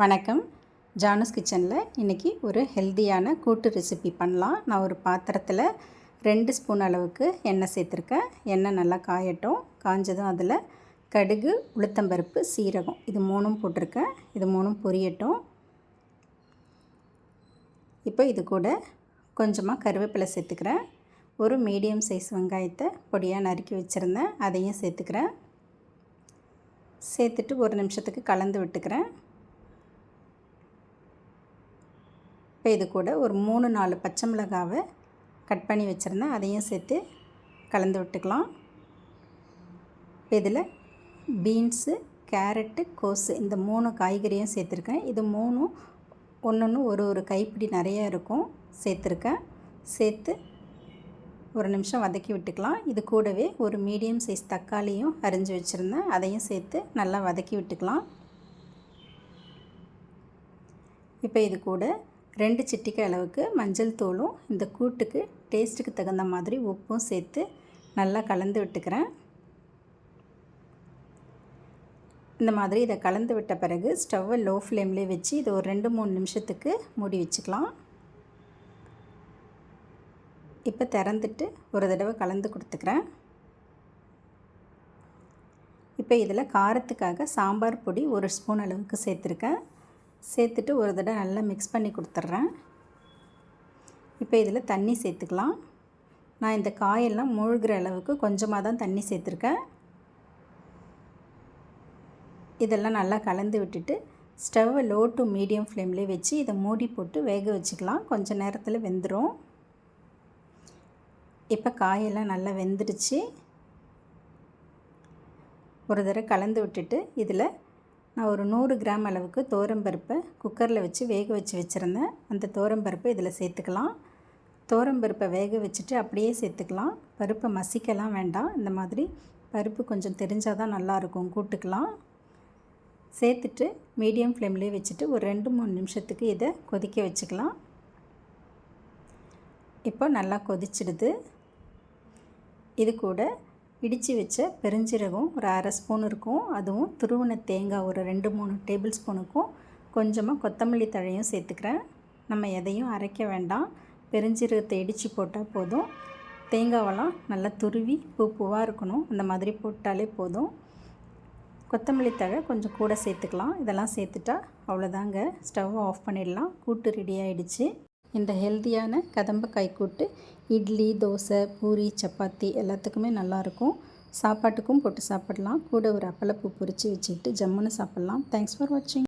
வணக்கம். ஜானஸ் கிச்சனில் இன்றைக்கி ஒரு ஹெல்த்தியான கூட்டு ரெசிபி பண்ணலாம். நான் ஒரு பாத்திரத்தில் ரெண்டு ஸ்பூன் அளவுக்கு எண்ணெய் சேர்த்துருக்கேன். எண்ணெய் நல்லா காயட்டும். காஞ்சதும் அதில் கடுகு உளுத்தம்பருப்பு சீரகம் இது மூணும் போட்டிருக்கேன். இது மூணும் பொரியட்டும். இப்போ இது கூட கொஞ்சமாக கருவேப்பிலை சேர்த்துக்கிறேன். ஒரு மீடியம் சைஸ் வெங்காயத்தை பொடியாக நறுக்கி வச்சுருந்தேன். அதையும் சேர்த்துக்கிறேன். சேர்த்துட்டு ஒரு நிமிஷத்துக்கு கலந்து விட்டுக்கிறேன். இப்போ இது கூட ஒரு மூணு நாலு பச்சை மிளகாவை கட் பண்ணி வச்சுருந்தேன். அதையும் சேர்த்து கலந்து விட்டுக்கலாம். இப்போ இதில் பீன்ஸு கேரட்டு கோஸு இந்த மூணு காய்கறியும் சேர்த்துருக்கேன். இது மூணும் ஒன்று ஒன்று ஒரு ஒரு கைப்பிடி நிறைய இருக்கும். சேர்த்துருக்கேன். சேர்த்து ஒரு நிமிஷம் வதக்கி விட்டுக்கலாம். இது கூடவே ஒரு மீடியம் சைஸ் தக்காளியும் அரிஞ்சு வச்சுருந்தேன். அதையும் சேர்த்து நல்லா வதக்கி விட்டுக்கலாம். இப்போ இது கூட ரெண்டு சிட்டிக்காய் அளவுக்கு மஞ்சள் தூளும் இந்த கூட்டுக்கு டேஸ்ட்டுக்கு தகுந்த மாதிரி உப்பும் சேர்த்து நல்லா கலந்து விட்டுக்கிறேன். இந்த மாதிரி இதை கலந்து விட்ட பிறகு ஸ்டவ்வை லோ ஃப்ளேம்லேயே வச்சு இது ஒரு ரெண்டு மூணு நிமிஷத்துக்கு மூடி வச்சுக்கலாம். இப்போ திறந்துட்டு ஒரு தடவை கலந்து கொடுத்துக்கிறேன். இப்போ இதில் காரத்துக்காக சாம்பார் பொடி ஒரு ஸ்பூன் அளவுக்கு சேர்த்துருக்கேன். சேர்த்துட்டு ஒரு தடவை நல்லா மிக்ஸ் பண்ணி கொடுத்துட்றேன். இப்போ இதில் தண்ணி சேர்த்துக்கலாம். நான் இந்த காயெல்லாம் மூழ்கிற அளவுக்கு கொஞ்சமாக தான் தண்ணி சேர்த்துருக்கேன். இதெல்லாம் நல்லா கலந்து விட்டுட்டு ஸ்டவ்வை லோ டு மீடியம் ஃப்ளேம்லேயே வச்சு இதை மூடி போட்டு வேக வச்சுக்கலாம். கொஞ்சம் நேரத்தில் வெந்துடும் இப்போ காயெல்லாம் நல்லா வெந்துடுச்சு. ஒரு தடவை கலந்து விட்டுட்டு இதில் நான் ஒரு நூறு கிராம் அளவுக்கு தோரம்பருப்பை குக்கரில் வச்சு வேக வச்சு வச்சுருந்தேன். அந்த தோரம்பருப்பை இதில் சேர்த்துக்கலாம். தோரம்பருப்பை வேக வச்சுட்டு அப்படியே சேர்த்துக்கலாம். பருப்பை மசிக்கலாம் வேண்டாம். இந்த மாதிரி பருப்பு கொஞ்சம் தெரிஞ்சால் தான் நல்லாயிருக்கும். கூட்டுக்கலாம். சேர்த்துட்டு மீடியம் ஃப்ளேம்லேயே வச்சுட்டு ஒரு ரெண்டு மூணு நிமிஷத்துக்கு இதை கொதிக்க வச்சுக்கலாம். இப்போ நல்லா கொதிச்சிடுது. இது கூட இடித்து வச்ச பெருஞ்சீரகம் ஒரு அரை ஸ்பூன் இருக்கும். அதுவும் துருவன தேங்காய் ஒரு ரெண்டு மூணு டேபிள் ஸ்பூனுக்கும் கொஞ்சமாக கொத்தமல்லி தழையும் சேர்த்துக்கிறேன். நம்ம எதையும் அரைக்க வேண்டாம். பெருஞ்சீரகத்தை இடித்து போட்டால் போதும். தேங்காவெல்லாம் நல்லா துருவி பூ பூவாக இருக்கணும். அந்த மாதிரி போட்டாலே போதும். கொத்தமல்லி தழை கொஞ்சம் கூட சேர்த்துக்கலாம். இதெல்லாம் சேர்த்துட்டா அவ்வளோதாங்க. ஸ்டவ் ஆஃப் பண்ணிடலாம். கூட்டு ரெடி ஆகிடுச்சு இந்த ஹெல்த்தியான கதம்ப காய்க்கூட்டு இட்லி தோசை பூரி சப்பாத்தி எல்லாத்துக்குமே நல்லாயிருக்கும். சாப்பாட்டுக்கும் போட்டு சாப்பிட்லாம். கூட ஒரு அப்பளப்பூ பொரித்து வச்சுக்கிட்டு ஜம்முன்னு சாப்பிட்லாம். தேங்க்ஸ் ஃபார் வாட்சிங்